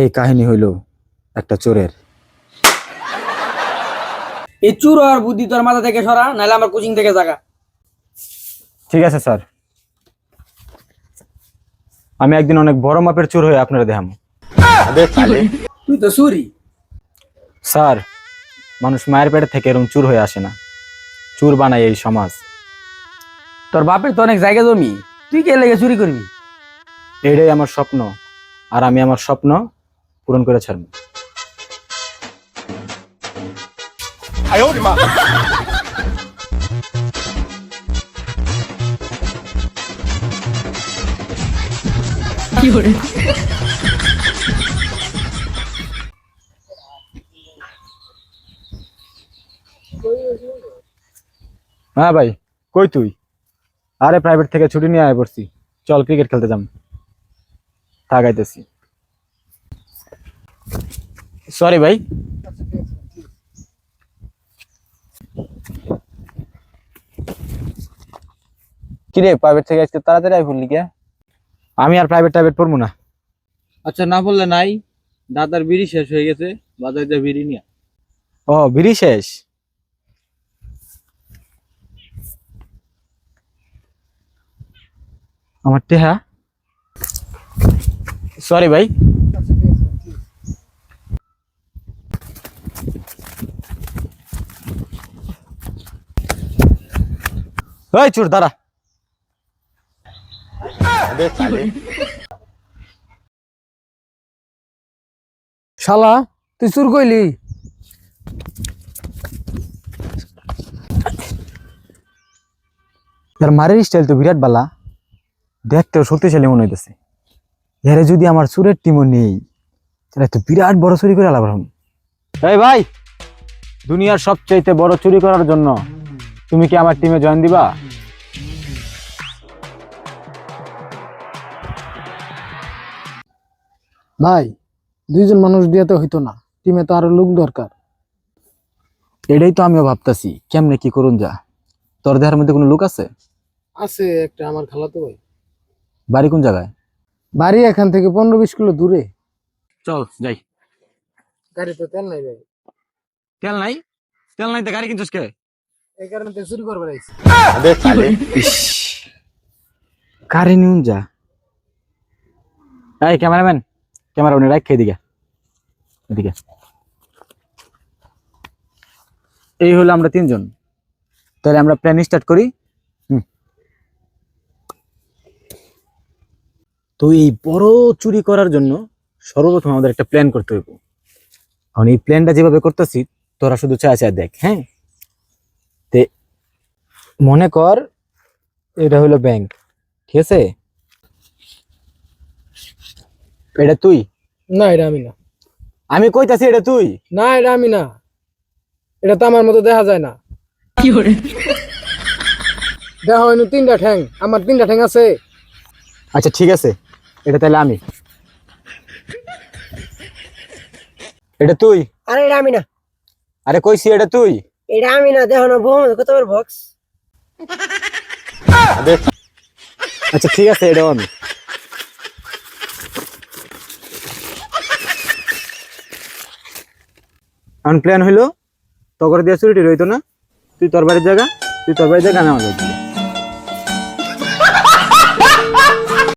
এই কাহিনী হইল একটা চোরের। এই চুর আর বুদ্ধি তোর মাথা থেকে সরা নাহলে আমার কোচিং থেকে জাগা। ঠিক আছে স্যার। আমি একদিন অনেক বড় মাপের চোর হয়ে আপনারা দেখাম। তুই তো চুরি। স্যার মানুষ মায়ের পেটে থেকে এরকম চুর হয়ে আসে না। চুর বানায় এই সমাজ। তোর বাপের তো অনেক জায়গা জমি। তুই কে লেগে চুরি করবি? এটাই আমার স্বপ্ন। আর আমি আমার স্বপ্ন পূরণ করে ছাড়ব। হ্যাঁ ভাই, কই তুই? আরে প্রাইভেট থেকে ছুটি নিয়ে আয় পড়ছি চল ক্রিকেট খেলতে যাম। তাকাইতেছি সরি ভাই কিরে প্রাইভেট থেকে আজকে তাড়াতাড়ি আই পড়লি কে? আমি আর প্রাইভেট টাইভেট পড়ব না। আচ্ছা না বললে নাই। দাদার বিড়ি শেষ হয়ে গেছে বাজারে যা বিড়ি নিয়ে ও বিড়ি শেষ? আমার টেহা। সরি ভাই ওই চুর, দাঁড়া। শালা, তুই চুর কইলি? তার মারের স্টাইল তো বিরাট বালা। দেখতেও শক্তিশালী মনে হইতেছে। এরে যদি আমার চুরের টিমও নেই, তাহলে তো বিরাট বড় চুরি করে আলাপ এই ভাই, দুনিয়ার সবচাইতে বড় চুরি করার জন্য তুমি কি আমার টিমে জয়েন দিবা? ভাই দুইজন মানুষ দিয়ে তো হইতো না। টিমে তো আরও লোক দরকার। এটাই তো আমিও ভাবতাছি কেমনে কি করুন যা। তোর দেহার মধ্যে কোনো লোক আছে? আছে একটা আমার খালাতো ভাই। বাড়ি কোন জায়গায়? বাড়ি এখান থেকে পনেরো বিশ কিলো দূরে। চল যাই। গাড়ি তো তেল নাই ভাই। তেল নাই? তেল নাই তো গাড়ি কিনছিস কে? এই কারণে তো চুরি আইছি। কারে নিউন যা? এই ক্যামেরাম্যান, ক্যামেরা উনি রাখ এদিকে। এদিকে। এই হলো আমরা তিনজন। তাহলে আমরা প্ল্যান স্টার্ট করি। তো এই বড় চুরি করার জন্য সর্বপ্রথম আমাদের একটা প্ল্যান করতে হইব। এখন এই প্ল্যানটা যেভাবে করতেছি, তোরা শুধু চায় চায় দেখ হ্যাঁ? মনে কর এটা হলো ব্যাংক ঠিক আছে? এটা তুই? না এটা আমি না। আমি কইতাছি এটা তুই? না এটা আমি না। এটা তো আমার মতো দেখা যায় না। কি করে? দেখা হয়নি তিনটা ঠ্যাং আমার তিনটা ঠ্যাং আছে। আচ্ছা ঠিক আছে। এটা তাহলে আমি। এটা তুই? আরে এটা আমি না। আরে কইছি এটা তুই? এটা আমি না দেখো না বউ কত বড় বক্স আচ্ছা ঠিক আছে এটাও আমি এখন প্ল্যান হইল তগর দিয়া চুরিটি রইতো না, তুই তোর বাড়ির জায়গা, তুই তোর বাড়ির জায়গা, আমি আমার।